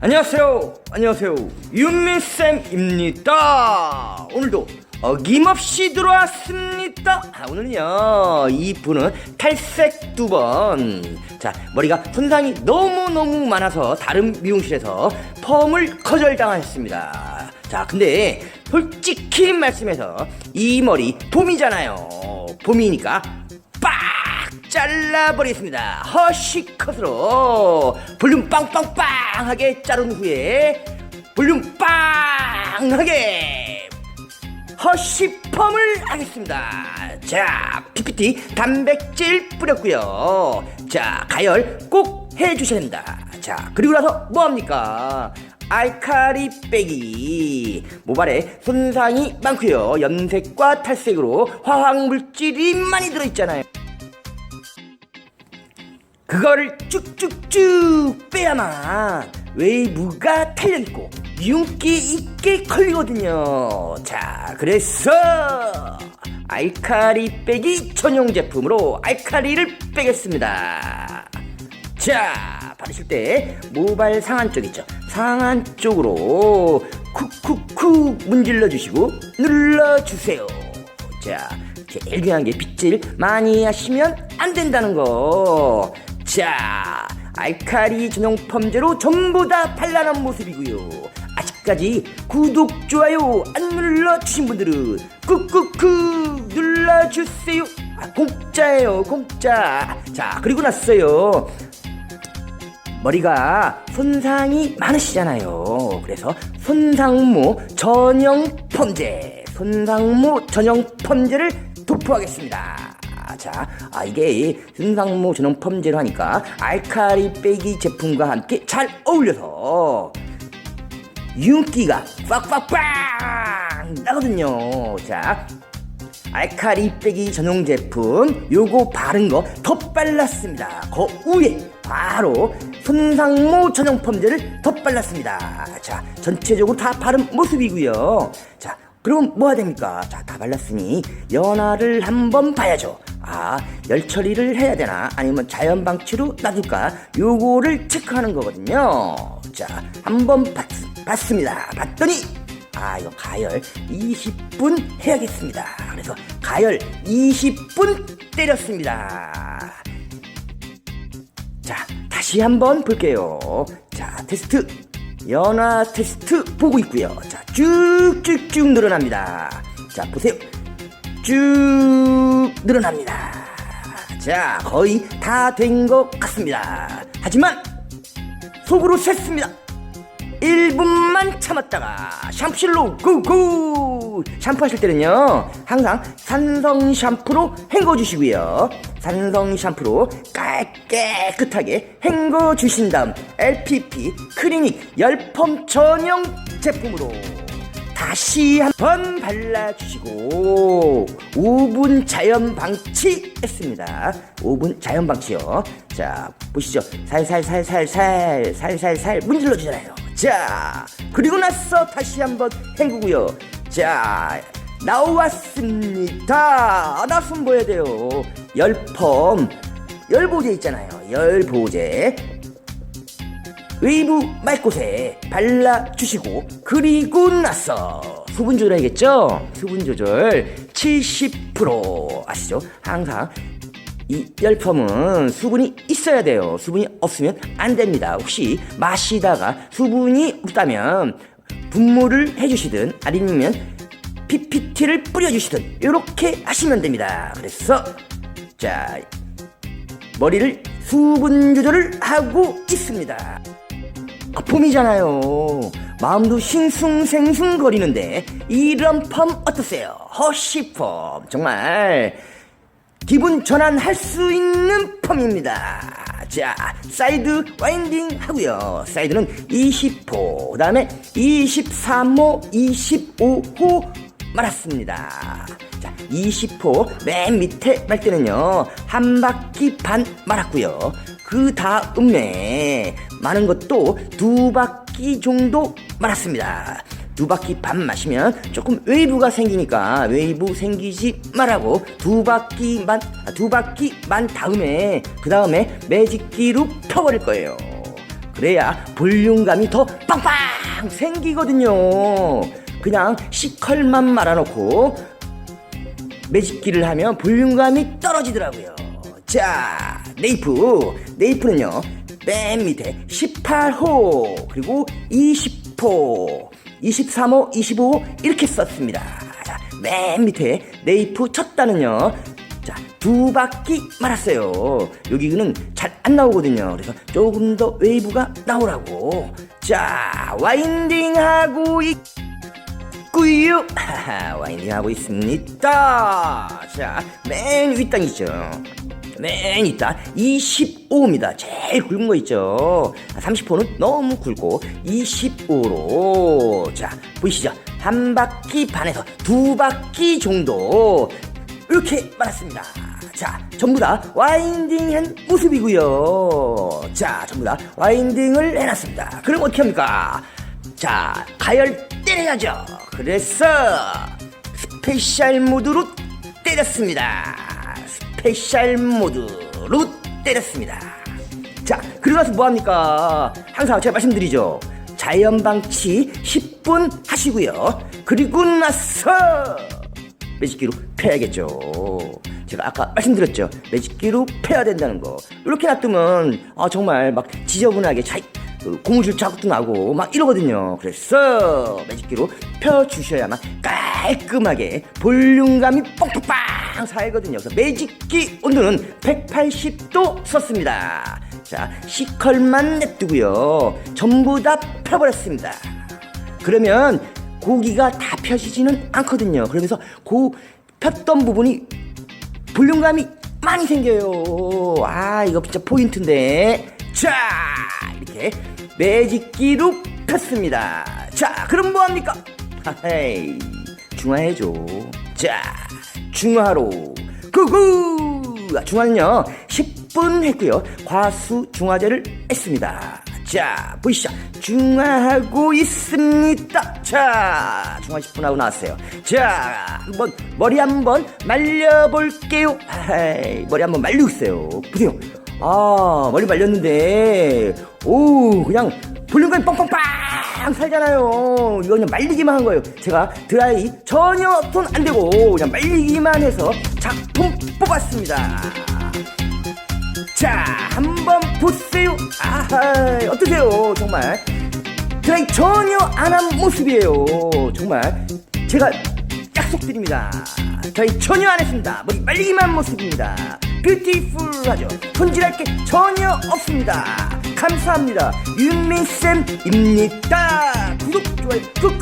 안녕하세요. 안녕하세요. 윤민쌤입니다. 오늘도 어김없이 들어왔습니다. 아, 오늘은요, 이분은 탈색 두 번. 자, 머리가 손상이 너무너무 많아서 다른 미용실에서 펌을 거절당하셨습니다. 자, 근데 솔직히 말씀해서 이 머리 봄이잖아요. 봄이니까 빡! 잘라버리겠습니다. 허쉬컷으로 볼륨 빵빵빵하게 자른 후에 볼륨 빵하게 허쉬펌을 하겠습니다. 자, PPT 단백질 뿌렸고요. 자, 가열 꼭 해주셔야 됩니다. 자, 그리고 나서 뭐합니까? 알카리 빼기. 모발에 손상이 많고요. 염색과 탈색으로 화학물질이 많이 들어있잖아요. 그거를 쭉쭉쭉 빼야만 웨이브가 탄력있고 윤기 있게 걸리거든요. 자 그래서 알카리 빼기 전용 제품으로 알카리를 빼겠습니다. 자 바르실 때 모발 상안 쪽 있죠 상안 쪽으로 쿡쿡쿡 문질러 주시고 눌러 주세요 자 제일 중요한 게 빗질 많이 하시면 안 된다는 거. 자, 알카리 전용 펌제로 전부 다 발랄한 모습이고요. 아직까지 구독, 좋아요 안 눌러주신 분들은 꾹꾹꾹 눌러주세요. 아, 공짜예요, 공짜. 자, 그리고 났어요. 머리가 손상이 많으시잖아요. 그래서 손상모 전용 펌제, 손상모 전용 펌제를 도포하겠습니다. 자, 아 이게 손상모 전용 펌제로 하니까 알카리 빼기 제품과 함께 잘 어울려서 윤기가 빡빡빡 나거든요. 자, 알카리 빼기 전용 제품 요거 바른 거 덧발랐습니다 그 위에 바로 손상모 전용 펌제를 덧발랐습니다. 자 전체적으로 다 바른 모습이고요. 자 그럼 뭐 해야 됩니까? 자 다 발랐으니 연화를 한번 봐야죠. 아 열 처리를 해야 되나? 아니면 자연 방치로 놔둘까? 요거를 체크하는 거거든요. 자 한번 봤, 봤습니다. 봤더니 아 이거 가열 20분 해야겠습니다. 그래서 가열 20분 때렸습니다 자 다시 한번 볼게요. 자 테스트. 연화 테스트 보고 있고요. 자 쭉쭉쭉 늘어납니다. 자 보세요. 쭉 늘어납니다. 자 거의 다 된 것 같습니다. 하지만 속으로 셌습니다. 1분만 참았다가 샴푸실로 고고 샴푸 하실 때는요 항상 산성 샴푸로 헹궈 주시고요 산성 샴푸로 깔 깨끗하게 헹궈 주신 다음 LPP 클리닉 열펌 전용 제품으로 다시 한 번 발라주시고 5분 자연 방치 했습니다. 5분 자연 방치요. 자 보시죠. 살살살살살 살살살 문질러 주잖아요. 자 그리고 나서 다시 한번 헹구고요. 자 나왔습니다. 나손 보여야 돼요. 열펌 열보제 있잖아요. 열보제 웨이브 말곳에 발라주시고 그리고 나서 수분 조절해야겠죠? 수분 조절 70% 아시죠? 항상 이 열펌은 수분이 있어야 돼요. 수분이 없으면 안 됩니다. 혹시 마시다가 수분이 없다면 분무를 해주시든 아니면 PPT를 뿌려주시든 이렇게 하시면 됩니다. 그래서 자 머리를 수분 조절을 하고 있습니다. 아, 봄이잖아요. 마음도 싱숭생숭 거리는데 이런 펌 어떠세요? 허쉬 펌 정말 기분 전환할 수 있는 펌입니다. 자, 사이드 와인딩 하고요. 사이드는 20호, 그 다음에 23호, 25호 말았습니다. 자, 20호 맨 밑에 말 때는요 한 바퀴 반 말았고요. 그 다음에 많은 것도 두 바퀴 정도 말았습니다. 두두 바퀴 반 마시면 조금 웨이브가 생기니까 웨이브 생기지 말라고 두 바퀴만 아, 두 바퀴만 다음에 그 다음에 매직기로 펴버릴 거예요. 그래야 볼륨감이 더 빵빵 생기거든요. 그냥 시컬만 말아놓고 매직기를 하면 볼륨감이 떨어지더라고요. 자, 네이프. 네이프는요, 맨 밑에 18호, 그리고 20호, 23호, 25호, 이렇게 썼습니다. 자, 맨 밑에 네이프 첫 단은요, 자, 두 바퀴 말았어요. 여기는 잘 안 나오거든요. 그래서 조금 더 웨이브가 나오라고. 자, 와인딩하고 있, 꾸유 하하, 와인딩 하고 있습니다. 자, 맨 윗단이죠. 맨 윗단 25입니다. 제일 굵은 거 있죠. 30호는 너무 굵고 25로 자 보이시죠? 한 바퀴 반에서 두 바퀴 정도 이렇게 말았습니다. 자, 전부 다 와인딩 한 모습이고요. 자, 전부 다 와인딩을 해놨습니다. 그럼 어떻게 합니까? 자, 가열 때려야죠. 그래서 스페셜 모드로 때렸습니다. 스페셜 모드로 때렸습니다. 자, 그러고 나서 뭐합니까? 항상 제가 말씀드리죠. 자연방치 10분 하시고요. 그리고 나서 매직기로 패야겠죠. 제가 아까 말씀드렸죠. 매직기로 패야 된다는 거. 이렇게 놔두면 아, 정말 막 지저분하게 자, 그 고무줄 자국도 나고 막 이러거든요. 그래서 매직기로 펴주셔야만 깔끔하게 볼륨감이 뻥뻥빵 살거든요. 그래서 매직기 온도는 180도 썼습니다. 자, 시컬만 냅두고요. 전부 다 펴버렸습니다. 그러면 고기가 다 펴지지는 않거든요. 그러면서 고 폈던 부분이 볼륨감이 많이 생겨요. 아, 이거 진짜 포인트인데. 자, 이렇게 매직기로 폈습니다. 자, 그럼 뭐합니까? 하헤이, 중화해줘. 자, 중화로. 구구! 아, 중화는요, 10분 했고요. 과수 중화제를 했습니다. 자, 보이시죠? 중화하고 있습니다. 자, 중화 10분 하고 나왔어요. 자, 한번 머리 한번 말려볼게요. 하이, 머리 한번 말리고 있어요. 보세요. 아, 머리 말렸는데, 오, 그냥 볼륨감이 뻥뻥빵 살잖아요. 이거 그냥 말리기만 한 거예요. 제가 드라이 전혀 손 안 대고 그냥 말리기만 해서 작품 뽑았습니다. 자, 한번 보세요. 아하, 어떠세요? 정말. 드라이 전혀 안 한 모습이에요. 정말. 제가 약속드립니다. 드라이 전혀 안 했습니다. 머리 말리기만 한 모습입니다. 뷰티풀하죠. 손질할 게 전혀 없습니다. 감사합니다. 윤민쌤입니다. 구독, 좋아요, 꾹꾹.